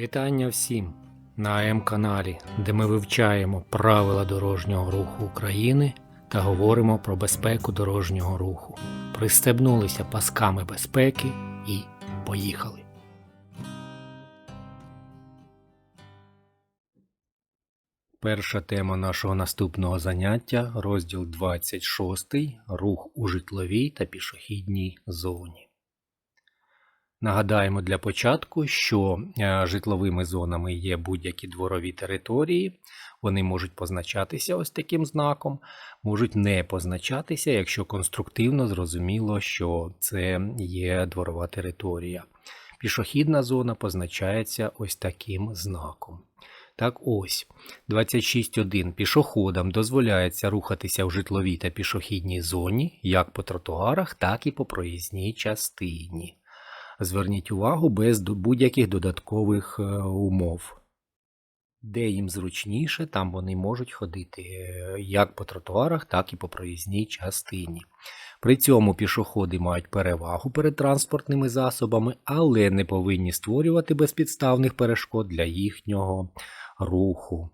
Вітання всім на М-каналі, де ми вивчаємо правила дорожнього руху України та говоримо про безпеку дорожнього руху. Пристебнулися пасками безпеки і поїхали. Перша тема нашого наступного заняття розділ 26 Рух у житловій та пішохідній зоні. Нагадаємо для початку, що е, житловими зонами є будь-які дворові території, вони можуть позначатися ось таким знаком, можуть не позначатися, якщо конструктивно зрозуміло, що це є дворова територія. Пішохідна зона позначається ось таким знаком. Так ось, 26.1. Пішоходам дозволяється рухатися в житловій та пішохідній зоні як по тротуарах, так і по проїзній частині. Зверніть увагу без будь-яких додаткових е, умов. Де їм зручніше, там вони можуть ходити е, як по тротуарах, так і по проїзній частині. При цьому пішоходи мають перевагу перед транспортними засобами, але не повинні створювати безпідставних перешкод для їхнього руху.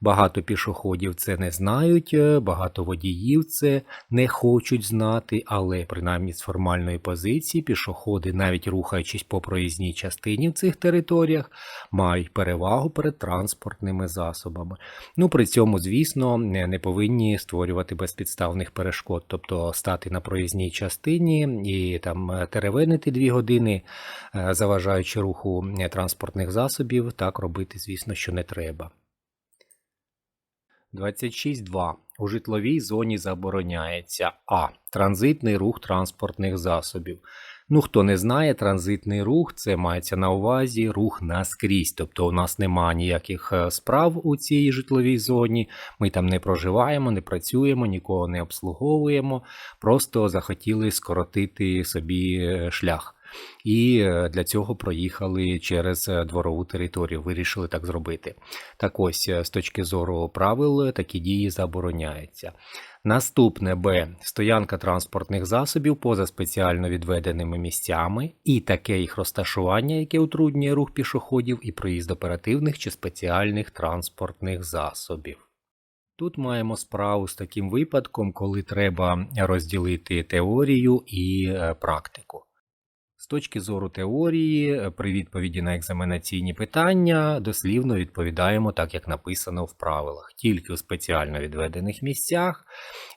Багато пішоходів це не знають, е, багато водіїв це не хочуть знати, але принаймні з формальної позиції пішоходи, навіть рухаючись по проїзній частині в цих територіях, мають перевагу перед транспортними засобами. Ну при цьому, звісно, не повинні створювати безпідставних перешкод, тобто стати на проїзній частині і там е, теревенити дві години, е, заважаючи руху транспортних засобів, так робити, звісно, що не треба. 26.2. У житловій зоні забороняється А. Транзитний рух транспортних засобів. Ну, хто не знає, транзитний рух це мається на увазі рух наскрізь. Тобто у нас немає ніяких е, справ у цій житловій зоні. Ми там не проживаємо, не працюємо, нікого не обслуговуємо. Просто захотіли скоротити собі е, шлях. І е, для цього проїхали через е, дворову територію, вирішили так зробити. Так ось, е, з точки зору правил, такі дії забороняються. Наступне Б. Стоянка транспортних засобів поза спеціально відведеними місцями і таке їх розташування, яке утруднює рух пішоходів і проїзд оперативних чи спеціальних транспортних засобів. Тут маємо справу з таким випадком, коли треба розділити теорію і практику. З точки зору теорії, при відповіді на екзаменаційні питання дослівно відповідаємо так, як написано в правилах, тільки у спеціально відведених місцях,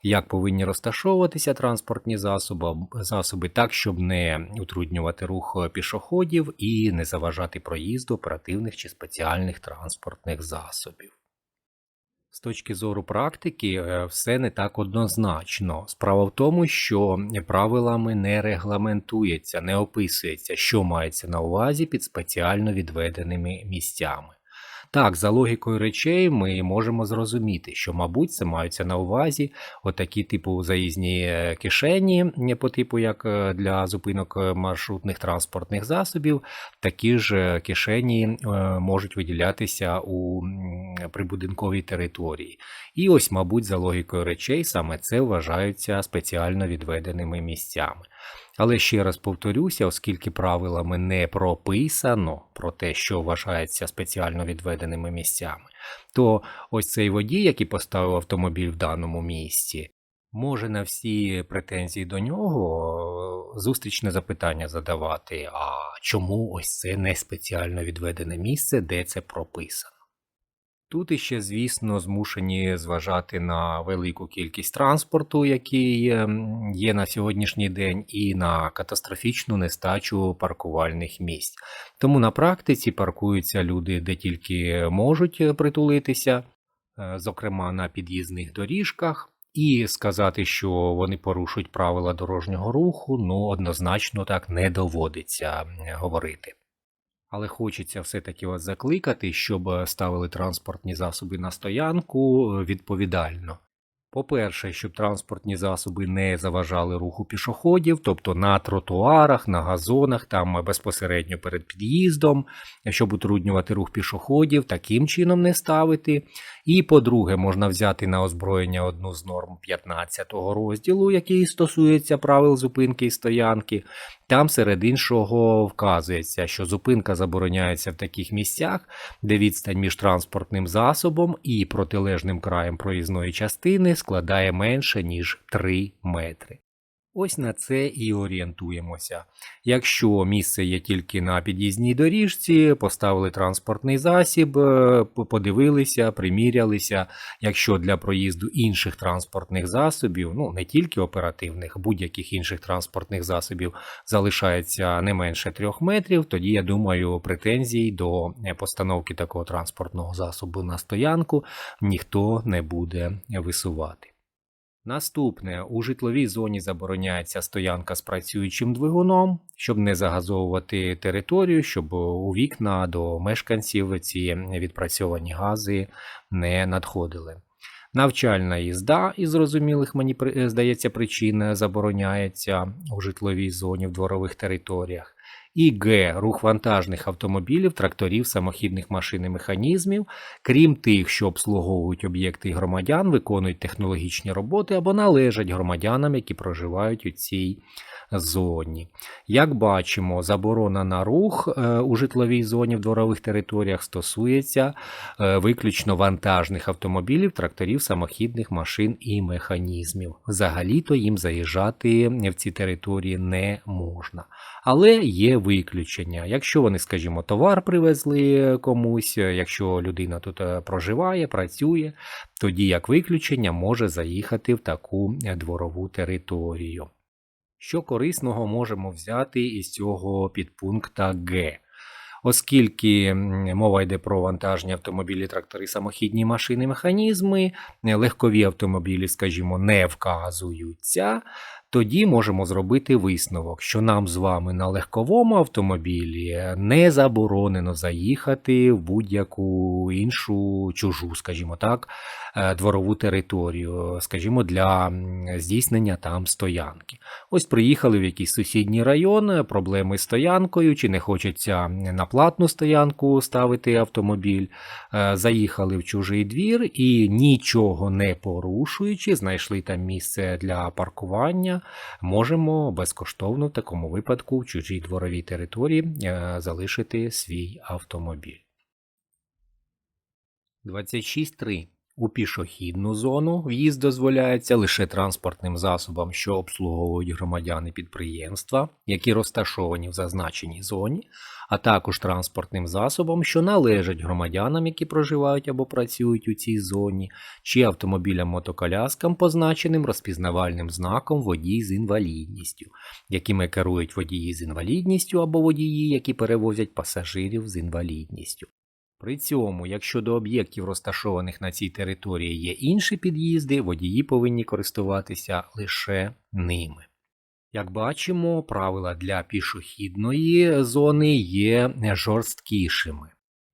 як повинні розташовуватися транспортні засоби, засоби так, щоб не утруднювати рух пішоходів і не заважати проїзду оперативних чи спеціальних транспортних засобів. З точки зору практики, е, все не так однозначно. Справа в тому, що правилами не регламентується, не описується, що мається на увазі під спеціально відведеними місцями. Так, за логікою речей ми можемо зрозуміти, що, мабуть, це маються на увазі отакі типу заїзні е, кишені, по типу як е, для зупинок е, маршрутних транспортних засобів, такі ж е, кишені е, можуть виділятися у прибудинковій території. І ось, мабуть, за логікою речей, саме це вважаються спеціально відведеними місцями. Але ще раз повторюся, оскільки правилами не прописано про те, що вважається спеціально відведеними місцями, то ось цей водій, який поставив автомобіль в даному місці, може на всі претензії до нього е, зустрічне запитання задавати: а чому ось це не спеціально відведене місце, де це прописано? Тут іще, звісно, змушені зважати на велику кількість транспорту, який ем, є на сьогоднішній день, і на катастрофічну нестачу паркувальних місць. Тому на практиці паркуються люди, де тільки можуть е, притулитися, е, зокрема на під'їзних доріжках. І сказати, що вони порушують правила дорожнього руху, ну однозначно так не доводиться говорити. Але хочеться все-таки вас закликати, щоб е, ставили транспортні засоби на стоянку е, відповідально. По-перше, щоб транспортні засоби не заважали руху пішоходів, тобто на тротуарах, на газонах, там е, безпосередньо перед під'їздом, щоб утруднювати рух пішоходів, таким чином не ставити. І по-друге, можна взяти на озброєння одну з норм 15 розділу, який стосується правил зупинки і стоянки. Там серед іншого вказується, що зупинка забороняється в таких місцях, де відстань між транспортним засобом і протилежним краєм проїзної частини складає менше ніж 3 метри. Ось на це і орієнтуємося. Якщо місце є тільки на під'їзній доріжці, поставили транспортний засіб, е, подивилися, примірялися. Якщо для проїзду інших транспортних засобів, ну не тільки оперативних, будь-яких інших транспортних засобів залишається не менше трьох метрів, тоді я думаю, претензій до е, постановки такого транспортного засобу на стоянку ніхто не буде висувати. Наступне у житловій зоні забороняється стоянка з працюючим двигуном, щоб не загазовувати територію, щоб у вікна до мешканців ці відпрацьовані гази не надходили. Навчальна їзда із зрозумілих мені здається причин забороняється у житловій зоні в дворових територіях. І Г. Рух вантажних автомобілів, тракторів, самохідних машин і механізмів, крім тих, що обслуговують об'єкти громадян, виконують технологічні роботи або належать громадянам, які проживають у цій зоні. Як бачимо, заборона на рух е, у житловій зоні в дворових територіях стосується е, виключно вантажних автомобілів, тракторів, самохідних машин і механізмів. Взагалі-то їм заїжджати в ці території не можна. Але є виключення. Якщо вони, скажімо, товар привезли комусь, якщо людина тут е, проживає, працює, тоді як виключення може заїхати в таку дворову територію. Що корисного можемо взяти із цього підпункта Г? Оскільки мова йде про вантажні автомобілі, трактори, самохідні машини, механізми, легкові автомобілі, скажімо, не вказуються, тоді можемо зробити висновок, що нам з вами на легковому автомобілі не заборонено заїхати в будь-яку іншу чужу, скажімо так, е, дворову територію, скажімо, для здійснення там стоянки. Ось приїхали в якийсь сусідній район, проблеми з стоянкою, чи не хочеться на платну стоянку ставити автомобіль, е, заїхали в чужий двір і нічого не порушуючи, знайшли там місце для паркування можемо безкоштовно в такому випадку в чужій дворовій території е, залишити свій автомобіль. 26.3. У пішохідну зону в'їзд дозволяється лише транспортним засобам, що обслуговують громадяни підприємства, які розташовані в зазначеній зоні, а також транспортним засобам, що належать громадянам, які проживають або працюють у цій зоні, чи автомобілям-мотоколяскам, позначеним розпізнавальним знаком водій з інвалідністю, якими керують водії з інвалідністю або водії, які перевозять пасажирів з інвалідністю. При цьому, якщо до об'єктів, розташованих на цій території, є інші під'їзди, водії повинні користуватися лише ними. Як бачимо, правила для пішохідної зони є жорсткішими.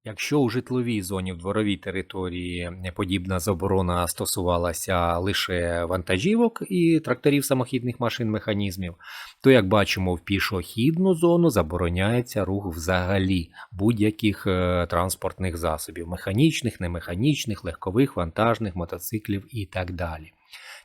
Якщо у житловій зоні в дворовій території подібна заборона стосувалася лише вантажівок і тракторів самохідних машин механізмів, то як бачимо в пішохідну зону забороняється рух взагалі будь-яких е, транспортних засобів механічних, немеханічних, легкових, вантажних, мотоциклів і так далі.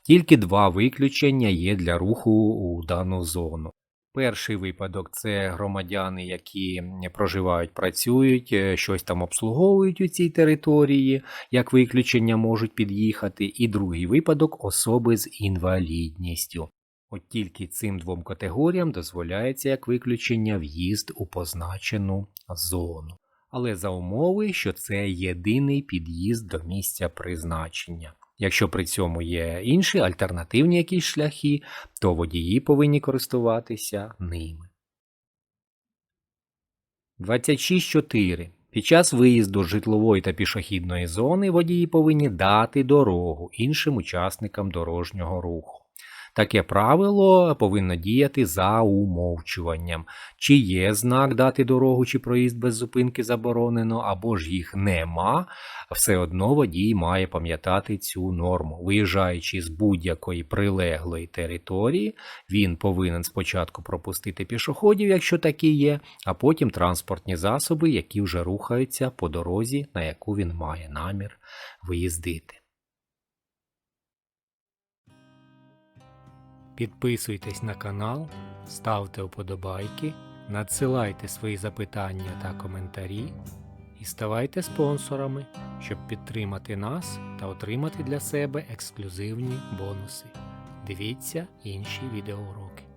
Тільки два виключення є для руху у дану зону. Перший випадок це громадяни, які проживають, працюють, е, щось там обслуговують у цій території, як виключення можуть під'їхати. І другий випадок особи з інвалідністю. От тільки цим двом категоріям дозволяється як виключення в'їзд у позначену зону. Але за умови, що це єдиний під'їзд до місця призначення. Якщо при цьому є інші альтернативні якісь шляхи, то водії повинні користуватися ними. 26.4. Під час виїзду з житлової та пішохідної зони водії повинні дати дорогу іншим учасникам дорожнього руху. Таке правило повинно діяти за умовчуванням. Чи є знак дати дорогу чи проїзд без зупинки заборонено, або ж їх нема, все одно водій має пам'ятати цю норму. Виїжджаючи з будь-якої прилеглої території, він повинен спочатку пропустити пішоходів, якщо такі є, а потім транспортні засоби, які вже рухаються по дорозі, на яку він має намір виїздити. Підписуйтесь на канал, ставте вподобайки, надсилайте свої запитання та коментарі і ставайте спонсорами, щоб підтримати нас та отримати для себе ексклюзивні бонуси. Дивіться інші відеоуроки.